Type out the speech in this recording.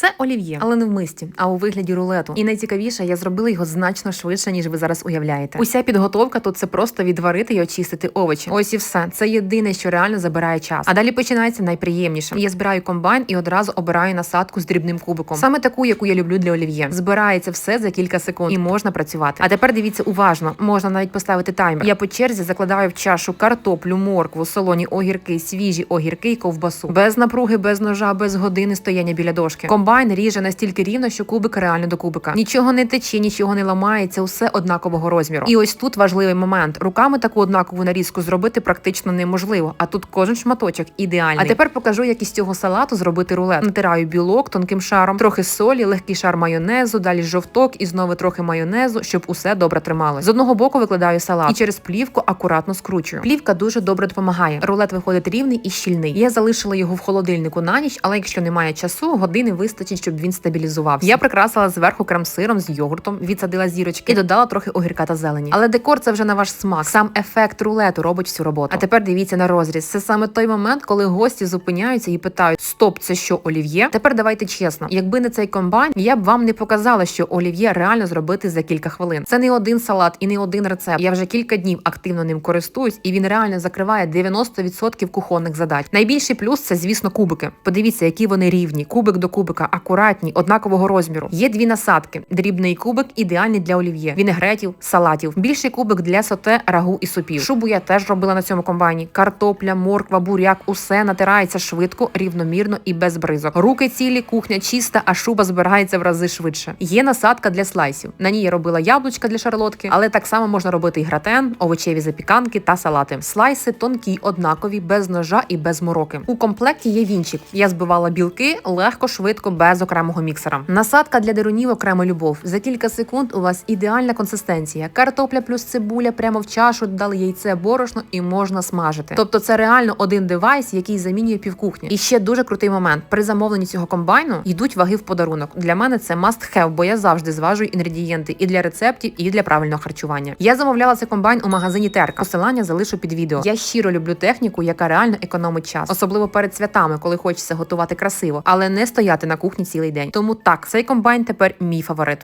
Це олів'є, але не в мисті, а у вигляді рулету. І найцікавіше, я зробила його значно швидше, ніж ви зараз уявляєте. Уся підготовка тут це просто відварити і очистити овочі. Ось і все. Це єдине, що реально забирає час. А далі починається найприємніше. Я збираю комбайн і одразу обираю насадку з дрібним кубиком. Саме таку, яку я люблю для олів'є. Збирається все за кілька секунд і можна працювати. А тепер дивіться уважно, можна навіть поставити таймер. Я по черзі закладаю в чашу картоплю, моркву, солоні огірки, свіжі огірки і ковбасу. Без напруги, без ножа, без години стояння біля дошки. Комбайн ріже настільки рівно, що кубик реально до кубика. Нічого не тече, нічого не ламається, усе однакового розміру. І ось тут важливий момент. Руками таку однакову нарізку зробити практично неможливо. А тут кожен шматочок ідеальний. А тепер покажу, як із цього салату зробити рулет. Натираю білок тонким шаром, трохи солі, легкий шар майонезу, далі жовток і знову трохи майонезу, щоб усе добре трималось. З одного боку викладаю салат і через плівку акуратно скручую. Плівка дуже добре допомагає. Рулет виходить рівний і щільний. Я залишила його в холодильнику на ніч, але якщо немає часу, години вистачить, щоб він стабілізувався. Я прикрасила зверху крем-сиром з йогуртом, відсадила зірочки і додала трохи огірка та зелені. Але декор це вже на ваш смак. Сам ефект рулету робить всю роботу. А тепер дивіться на розріз. Це саме той момент, коли гості зупиняються і питають: Стоп, це що олів'є? Тепер давайте чесно. Якби не цей комбайн, я б вам не показала, що олів'є реально зробити за кілька хвилин. Це не один салат і не один рецепт. Я вже кілька днів активно ним користуюсь, і він реально закриває 90% кухонних задач. Найбільший плюс це, звісно, кубики. Подивіться, які вони рівні. Кубик до кубика, акуратні, однакового розміру. Є дві насадки. Дрібний кубик ідеальний для олів'є, вінегретів, салатів. Більший кубик для соте, рагу і супів. Шубу я теж робила на цьому комбайні. Картопля, морква, буряк, усе натирається швидко, рівномірно і без бризок. Руки цілі, кухня чиста, а шуба збирається в рази швидше. Є насадка для слайсів. На ній я робила яблучка для шарлотки, але так само можна робити і гратен, овочеві запіканки та салати. Слайси тонкі, однакові, без ножа і без мороки. У комплекті є вінчик. Я збивала білки легко, швидко, без окремого міксера. Насадка для дерунів окрема любов. За кілька секунд у вас ідеальна консистенція. Картопля плюс цибуля прямо в чашу, дали яйце, борошно і можна смажити. Тобто це реально один девайс, який замінює півкухні. І ще дуже крутий момент. При замовленні цього комбайну йдуть ваги в подарунок. Для мене це must have, бо я завжди зважую інгредієнти і для рецептів, і для правильного харчування. Я замовляла цей комбайн у магазині Терка. Посилання залишу під відео. Я щиро люблю техніку, яка реально економить час, особливо перед святами, коли хочеться готувати красиво, але не стояти на кухні цілий день. Тому так, цей комбайн тепер мій фаворит.